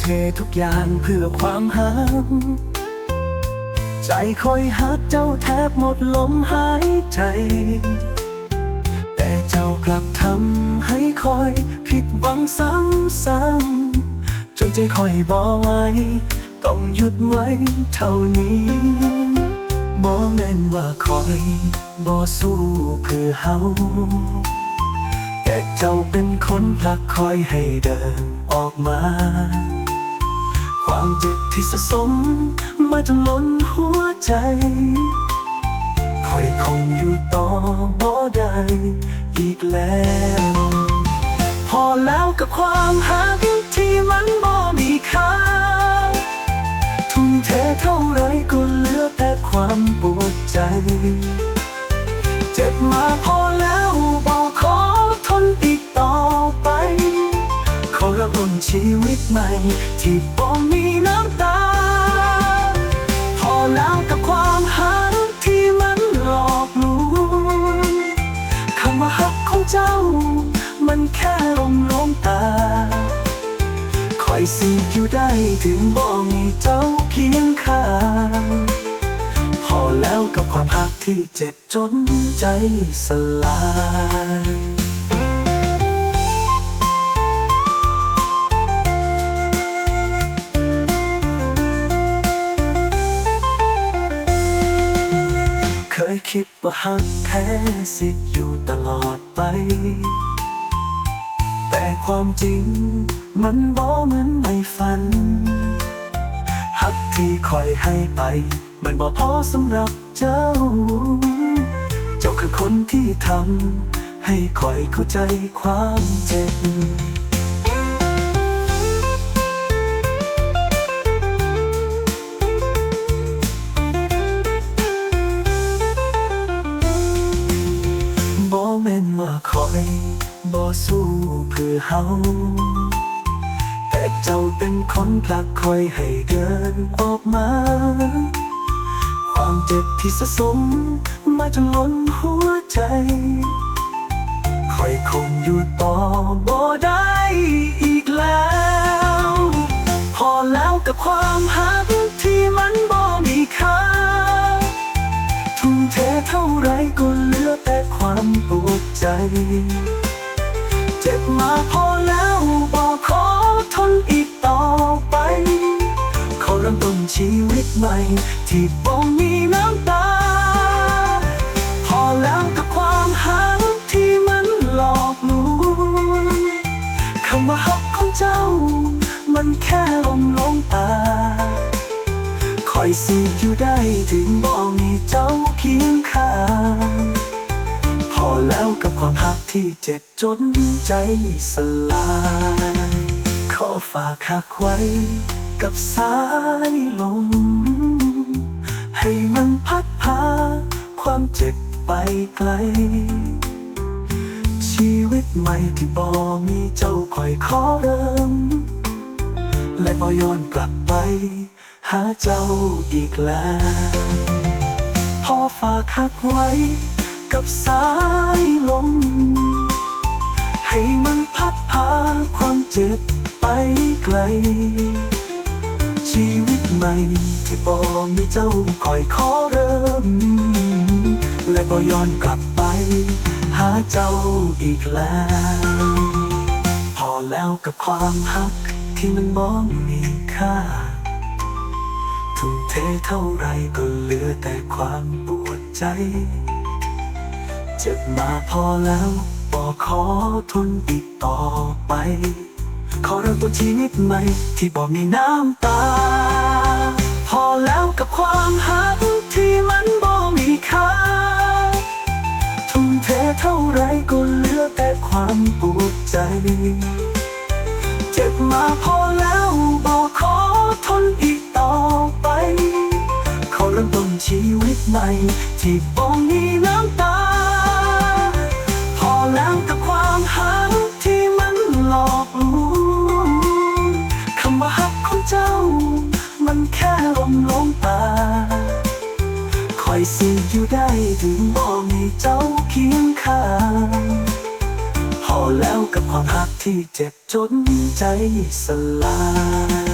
เททุกอย่างเพื่อความหักใจคอยหักเจ้าแทบหมดลมหายใจ แต่เจ้ากลับทำให้คอยผิดหวังซ้ำๆจนใจคอยบอกไว้ต้องหยุดไว้เท่านี้บ่แม่นว่าคอยบ่สู้เพื่อเฮา แต่เจ้าเป็นคนผลักคอยให้เดินออกมา ความเจ็บที่สะสมมาจนล้นหัวใจคอยคงอยู่ต่อบ่ได้อีกแล้ว พอแล้วกับความหักที่มันบ่มีค่าทุ่มเทเท่าไรก็เหลือแต่ความปวดใจ เจ็บมาพอ ต้นชีวิตใหม่ ที่บ่มีน้ำตา พอแล้วกับความหักที่มันหลอกลวงคำว่าหักของเจ้า มันแค่ลมลมตา คอยสิอยู่ได้ถึงบ่มีเจ้าเคียงข้างพอแล้วกับความหักที่เจ็บจนใจสลาย คิดว่าหักแท้สิอยู่ตลอดไป แต่ความจริงมันบ่เหมือนในฝัน หักที่คอยให้ไป มันบ่พอสำหรับเจ้า เจ้าคือคนที่ทำให้คอยเข้าใจความเจ็บ เพื่อเฮาแต่เจ้าเป็นคนผลักคอยให้เดินออกมา ความเจ็บที่สะสมมาจนล้นหัวใจคอยคงอยู่ต่อบ่ได้อีกแล้ว พอแล้วกับความหักที่มันบ่มีค่าทุ่มเทเท่าไรก็เหลือแต่ความปวดใจ วิตใหม่ที่บ่มีน้ำตา พอแล้วกับความหักที่มันหลอกลวงคำว่าหักของเจ้า มันแค่ลมลงตาคอยสิอยู่ได้ถึงบ่มีเจ้าเคียงข้างพอแล้วกับความหักที่เจ็บจนใจสลาย ขอฝากหักไว้กับสายลม ให้มันพัดพาความเจ็บไปไกล ชีวิตใหม่ที่บ่มีเจ้าคอยขอเริ่ม และบ่ย้อนกลับไป หาเจ้าอีกแล้วพอฝากหักไว้กับสายลม ให้มันพัดพาความเจ็บไปไกล ชีวิต หม่ที่บ่มีเจ้าคอยขอเริ่ม และบ่ย้อนกลับไป หาเจ้าอีกแล้ว พอแล้วกับความหักที่มันบ่มีค่าทุ่มเทเท่าไรก็เหลือแต่ความปวดใจ เจ็บมาพอแล้วบอขอทนอีกต่อไป ขอเริ่มต้นชีวิตใหม่ที่บอกมีน้ำตา พอแล้วกับความหักที่มันบ่มีค่าทุ่มเทเท่าไรก็เหลือแต่ความปวดใจ เจ็บมาพอแล้วบอกขอทนอีกต่อไป ขอเริ่มต้นชีวิตใหม่ ที่บ่มีน้ำตา พอแล้วกับความหักที่มันหลอกลวงคำว่าหักของเจ้า มันแค่ลมลงตาคอยสิอยู่ได้ถึงบ่มีเจ้าเคียงข้างพอแล้วกับความหักที่เจ็บจนใจสลาย